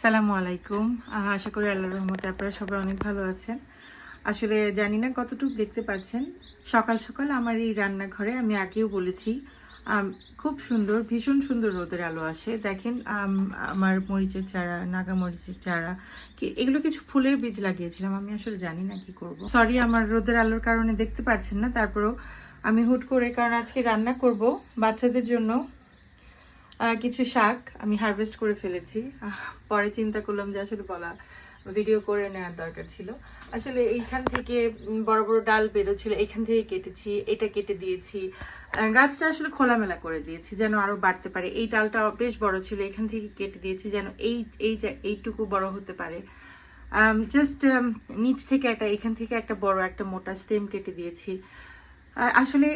সালামু আলাইকুম। আশা করি আল্লাহ রহমতে আপনারা সবাই অনেক ভালো আছেন। আসলে জানি না কতটুকু দেখতে পাচ্ছেন। সকাল সকাল আমার এই রান্নাঘরে আমি আগেও বলেছি খুব সুন্দর ভীষণ সুন্দর রোদের আলো আসে। দেখেন আম, আমার মরিচের চারা নাগা মরিচের চারা কি এগুলো কিছু ফুলের বীজ লাগিয়েছিলাম। আমি আসলে জানি না কি করব। সরি আমার রোদের আলোর কারণে দেখতে পাচ্ছেন না। তারপরেও আমি হুট করে কারণ আজকে রান্না করব বাচ্চাদের জন্য কিছু শাক আমি হারভেস্ট করে ফেলেছি। পরে চিন্তা করলাম যে আসলে বলা ভিডিও করে নেওয়ার দরকার ছিল। আসলে এইখান থেকে বড় বড় ডাল বেরোচ্ছিল এখান থেকে কেটেছি, এটা কেটে দিয়েছি। গাছটা আসলে খোলামেলা করে দিয়েছি যেন আরও বাড়তে পারে। এই ডালটা বেশ বড় ছিল, এখান থেকে কেটে দিয়েছি যেন এই এই এইটুকু বড় হতে পারে। জাস্ট নিচ থেকে একটা, এখান থেকে একটা বড় একটা মোটা স্টেম কেটে দিয়েছি। আসলে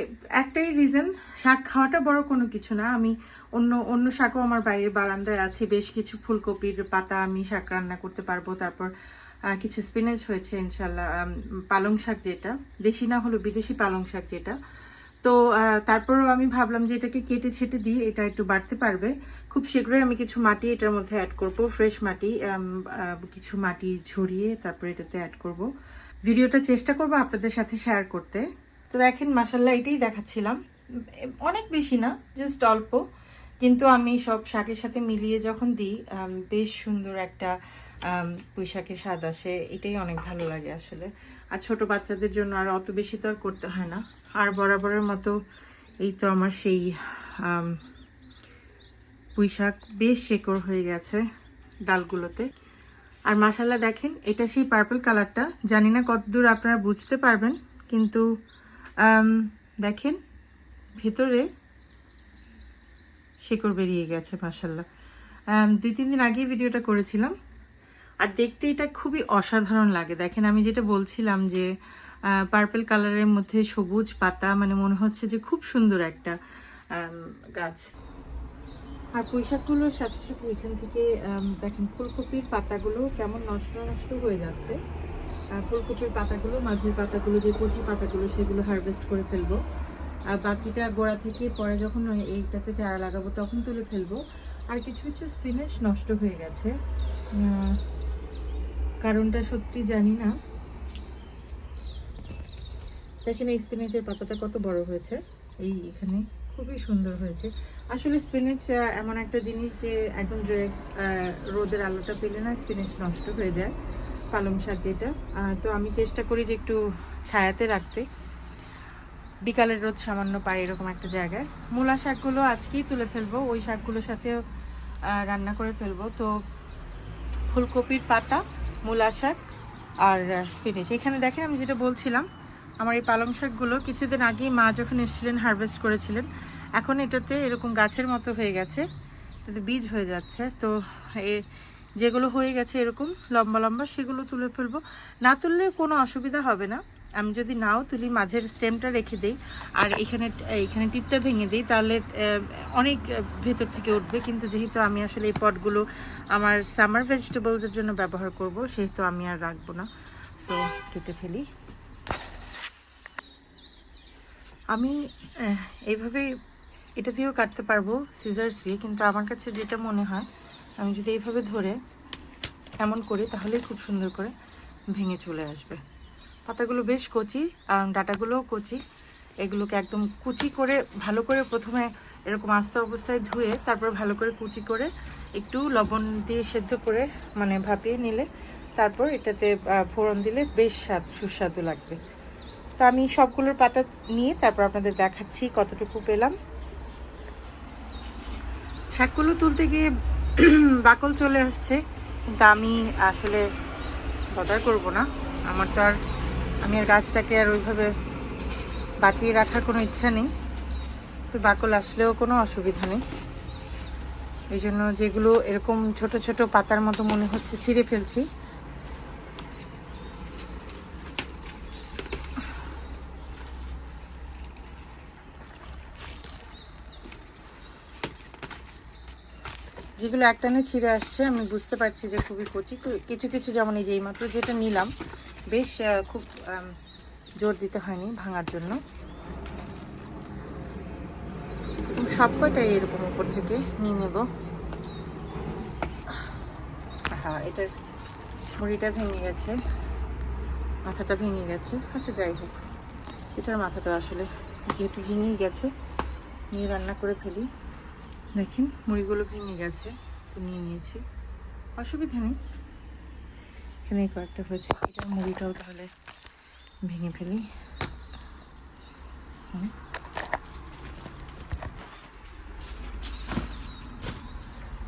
একটাই রিজন শাক খাওয়াটা বড় কোনো কিছু না। আমি অন্য অন্য শাকও আমার বাইরে বারান্দায় আছে। বেশ কিছু ফুলকপির পাতা আমি শাক রান্না করতে পারব। তারপর কিছু স্পিনেজ হয়েছে ইনশাল্লাহ পালং শাক যেটা। দেশি না হলো বিদেশি পালং শাক যেটা। তো তারপরও আমি ভাবলাম যে এটাকে কেটে ছেটে দিই এটা একটু বাড়তে পারবে। খুব শীঘ্রই আমি কিছু মাটি এটার মধ্যে অ্যাড করব। ফ্রেশ মাটি কিছু মাটি ঝরিয়ে তারপরে এটাতে অ্যাড করব। ভিডিওটা চেষ্টা করব আপনাদের সাথে শেয়ার করতে। তো দেখেন মাসাল্লাহ এটাই দেখাচ্ছিলাম। অনেক বেশি না জাস্ট অল্প। কিন্তু আমি সব শাকের সাথে মিলিয়ে যখন দিই বেশ সুন্দর একটা আম, পুঁই শাকের স্বাদ আসে। এটাই অনেক ভালো লাগে আসলে। আর ছোট বাচ্চাদের জন্য আর অত বেশি তো আর করতে হয় না। আর বরাবরের মতো এই তো আমার সেই আম, পুঁই শাক বেশ শেকড় হয়ে গেছে ডালগুলোতে। আর মাসাল্লাহ দেখেন এটা সেই পার্পল কালারটা জানি না কতদূর আপনারা বুঝতে পারবেন কিন্তু দেখেন, ভেতরে শেকড় বেরিয়ে গেছে মাসাল্লাহ দুই, তিন দিন আগেই ভিডিওটা করেছিলাম। আর দেখতে এটা খুবই অসাধারণ লাগে। দেখেন, আমি যেটা বলছিলাম যে পার্পেল কালারের মধ্যে সবুজ পাতা মানে মনে হচ্ছে যে খুব সুন্দর একটা গাছ। আর পুঁইশাকগুলোর সাথে সাথে এখান থেকে দেখেন, ফুলকপির পাতাগুলো কেমন নষ্ট নষ্ট হয়ে যাচ্ছে। ফুলকপির পাতাগুলো মাঝের পাতাগুলো, যে কচি পাতাগুলো, সেগুলো হারভেস্ট করে ফেলব। আর বাকিটা গোড়া থেকে পরে যখন এইটাতে চারা লাগাবো, তখন তুলে ফেলব। আর কিছু কিছু স্পিনাচ নষ্ট হয়ে গেছে। কারণটা সত্যি জানি না। দেখেন এই স্পিনাচের পাতাটা কত বড় হয়েছে। এই এখানে খুবই সুন্দর হয়েছে। আসলে স্পিনাচ এমন একটা জিনিস যে একদম রোদের আলোটা পেলে না স্পিনাচ নষ্ট হয়ে যায়। পালং শাক যেটা। তো আমি চেষ্টা করি যে একটু ছায়াতে রাখতে। বিকালের রোদ সামান্য পাই এরকম একটা জায়গায়। মূলা শাকগুলো আজকেই তুলে ফেলব, ওই শাকগুলোর সাথেও রান্না করে ফেলব। তো ফুলকপির পাতা, মূলা শাক আর স্পিনেচ এখানে দেখেন আমি যেটা বলছিলাম, আমার এই পালং শাকগুলো কিছুদিন আগেই মা যখন এসেছিলেন হারভেস্ট করেছিলেন, এখন এটাতে এরকম গাছের মতো হয়ে গেছে বীজ হয়ে যাচ্ছে। তো এ যেগুলো হয়ে গেছে এরকম লম্বা লম্বা, সেগুলো তুলে ফেলব। না তুললে কোনো অসুবিধা হবে না। আমি যদি নাও তুলি, মাঝের স্টেমটা রেখে দিই, আর এখানে এখানে টিপটা ভেঙে দিই, তাহলে অনেক ভেতর থেকে উঠবে। কিন্তু যেহেতু আমি আসলে এই পটগুলো আমার সামার ভেজিটেবলসের জন্য ব্যবহার করব, সেহেতু আমি আর রাখব না। সো কেটে ফেলি। আমি এইভাবে এটা দিয়েও কাটতে পারব সিজার্স দিয়ে, কিন্তু আমার কাছে যেটা মনে হয় আমি যদি এইভাবে ধরে এমন করি তাহলেই খুব সুন্দর করে ভেঙে চলে আসবে। পাতাগুলো বেশ কচি, আর ডাটাগুলোও কচি। এগুলোকে একদম কুচি করে, ভালো করে প্রথমে এরকম আস্ত অবস্থায় ধুয়ে, তারপর ভালো করে কুচি করে একটু লবণ দিয়ে সেদ্ধ করে মানে ভাপিয়ে নিলে, তারপর এটাতে ফোড়ন দিলে বেশ স্বাদ, সুস্বাদু লাগবে। তো আমি সবগুলোর পাতা নিয়ে তারপর আপনাদের দেখাচ্ছি কতটুকু পেলাম। শাকগুলো তুলতে গিয়ে বাকল চলে আসছে, কিন্তু আমি আসলে বদার করব না। আমার তো আর, আমি আর গাছটাকে আর ওইভাবে বাঁচিয়ে রাখার কোনো ইচ্ছা নেই। তো বাকল আসলেও কোনো অসুবিধা নেই। এই জন্য যেগুলো এরকম ছোট ছোট পাতার মতো মনে হচ্ছে, ছিঁড়ে ফেলছি। যেগুলো একটানে ছিঁড়ে আসছে, আমি বুঝতে পারছি যে খুবই কচি। কিছু কিছু যেমন এই যে এইমাত্র যেটা নিলাম, বেশ খুব জোর দিতে হয়নি ভাঙার জন্য। সব কয়টাই এরকম উপর থেকে নিয়ে নেব। হ্যাঁ এটার মুড়িটা ভেঙে গেছে। মাথাটা ভেঙে গেছে। আচ্ছা যাই হোক। এটার মাথাটা আসলে যেহেতু ভেঙেই গেছে, নিয়ে রান্না করে ফেলি। দেখেন, মুড়িগুলো ভেঙে গেছে, তো নিয়ে নিয়েছি। অসুবিধা নেই। এখানে কয়েকটা হয়েছে। এটার মুড়িটাও তাহলে ভেঙে ফেলি। হুম।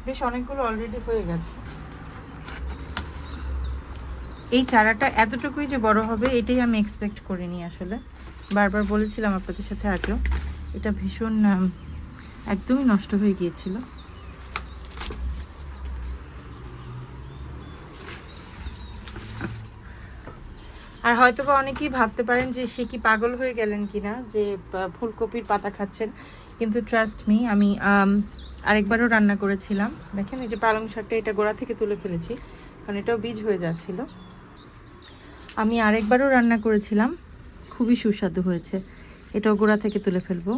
বেশ, অনেকগুলো অলরেডি হয়ে গেছে। এই চারাটা এতটুকুই যে বড় হবে, এটাই আমি এক্সপেক্ট করিনি আসলে। বারবার বলেছিলাম আপনাদের সাথে আগেও। এটা ভীষণ একদমই নষ্ট হয়ে গিয়েছিল। আর হয়তো বা অনেকেই ভাবতে পারেন যে সে কি পাগল হয়ে গেলেন কিনা, যে ফুলকপির পাতা খাচ্ছেন। কিন্তু ট্রাস্ট মি আমি, আরেকবারও রান্না করেছিলাম। দেখেন, এই যে পালং শাকটা এটা গোড়া থেকে তুলে ফেলেছি, কারণ এটাও বীজ হয়ে যাচ্ছিল। আমি আরেকবারও রান্না করেছিলাম, খুবই সুস্বাদু হয়েছে। এটাও গোড়া থেকে তুলে ফেলব।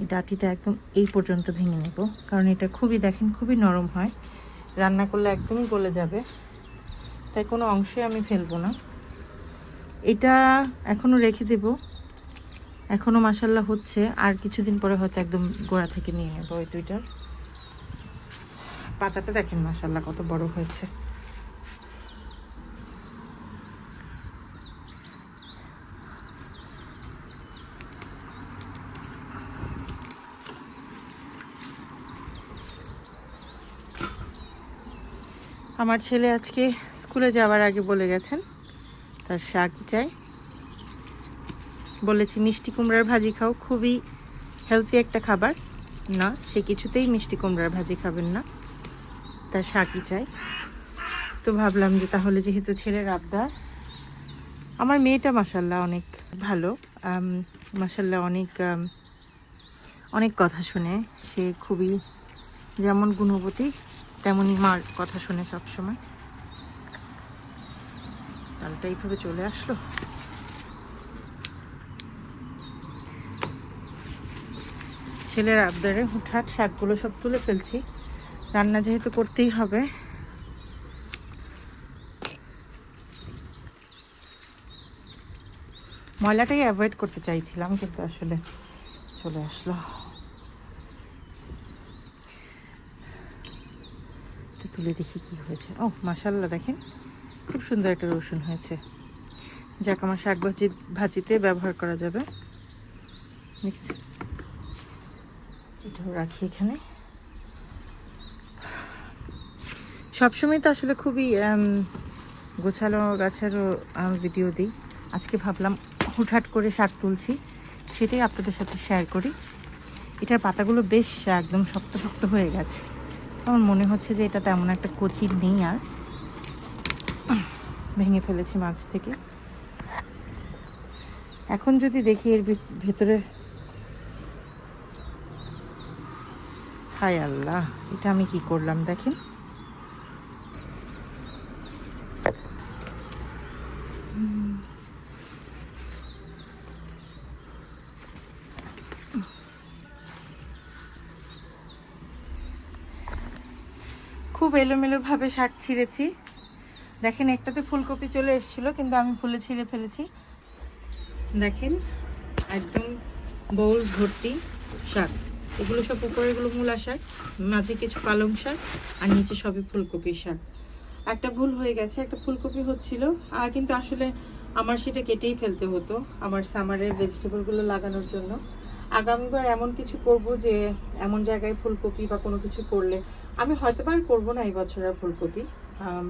এই ডাটিটা একদম এই পর্যন্ত ভেঙে নেব। কারণ এটা খুবই দেখেন, খুবই নরম হয়। রান্না করলে একদমই গলে যাবে। তাই কোনো অংশে আমি ফেলব না। এটা এখনও রেখে দেব। এখনও মাসাল্লাহ হচ্ছে। আর কিছুদিন পরে হয়তো একদম গোড়া থেকে নিয়ে নেব ওই দুইটার। পাতাটা দেখেন মাসাল্লাহ কত বড় হয়েছে। আমার ছেলে আজকে স্কুলে যাওয়ার আগে বলে গেছেন, তার শাক চাই। বলেছি, মিষ্টি কুমড়ার ভাজি খাও, খুবই হেলদি একটা খাবার। না, সে কিছুতেই মিষ্টি কুমড়ার ভাজি খাবেন না, তার শাকই চাই। তো ভাবলাম যে তাহলে যেহেতু ছেলের আবদার, আমার মেয়েটা মাসাল্লাহ অনেক ভালো মাসাল্লাহ অনেক অনেক কথা শুনে সে খুবই যেমন গুণবতী তেমনই মার কথা শুনে সবসময়। ডালটা এইভাবে চলে আসলো? ছেলের আবদারে হুটহাট শাকগুলো সব তুলে ফেলছি। রান্না যেহেতু করতেই হবে। ময়লাটাই অ্যাভয়েড করতে চাইছিলাম, কিন্তু আসলে চলে আসলো। তুলে দেখি কি হয়েছে। ও মাসাল্লাহ দেখেন। খুব সুন্দর একটা রসুন হয়েছে। যাক, আমার শাক ভাজি, ভাজিতে ব্যবহার করা যাবে। দেখেছি এটাও রাখি এখানে। সবসময় তো আসলে খুবই গোছালো গাছেরও ভিডিও দিই। আজকে ভাবলাম হুটহাট করে শাক তুলছি। সেটাই আপনাদের সাথে শেয়ার করি। এটার পাতাগুলো বেশ একদম শক্ত শক্ত হয়ে গেছে। আমার মনে হচ্ছে যে এটা তেমন একটা কচি নেই আর। ভেঙে ফেলেছি মাছ থেকে। এখন যদি দেখি এর ভিত- ভেতরে হায় আল্লাহ, এটা আমি কি করলাম দেখেন। খুব এলোমেলোভাবে শাক ছিঁড়েছি। দেখেন, একটাতে ফুলকপি চলে এসেছিল, কিন্তু আমি ফুলে ছিঁড়ে ফেলেছি। দেখেন, একদম বউল ভর্তি শাক। এগুলো সব উপরেগুলো মূলা শাক, মাঝে কিছু পালং শাক, আর নিচে সবই ফুলকপির শাক। একটা ভুল হয়ে গেছে, একটা ফুলকপি হচ্ছিল। আর কিন্তু আসলে আমার সেটা কেটেই ফেলতে হতো, আমার সামারের ভেজিটেবলগুলো লাগানোর জন্য। আগামীবার এমন কিছু করব যে, এমন জায়গায় ফুলকপি বা কোনো কিছু করলে আমি হয়তো আর করব না এই বছর আর ফুলকপি।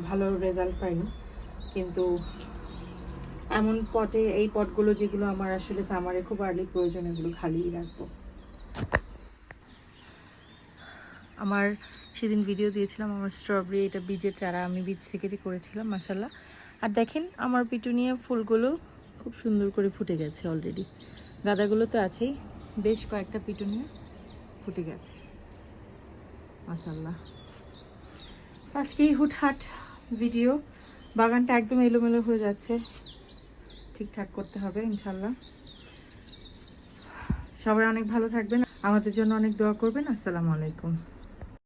ভালো রেজাল্ট পাইনি। কিন্তু এমন পটে, এই পটগুলো যেগুলো আমার আসলে সামারে খুব আর্লি প্রয়োজন, এগুলো খালিই রাখব। আমার সেদিন ভিডিও দিয়েছিলাম, আমার স্ট্রবেরি এটা বীজের চারা আমি বীজ থেকে যে করেছিলাম মাসাল্লাহ আর দেখেন, আমার পিটুনিয়া ফুলগুলো খুব সুন্দর করে ফুটে গেছে অলরেডি গাঁদাগুলো তো আছেই। বেশ কয়েকটা পিটুনিয়া ফুটে গেছে। মাসাল্লাহ আজকেই হুটহাট ভিডিও, বাগানটা একদম এলোমেলো হয়ে যাচ্ছে। ঠিকঠাক করতে হবে ইনশাল্লাহ সবাই অনেক ভালো থাকবেন। আমাদের জন্য অনেক দোয়া করবেন। আসসালামু আলাইকুম।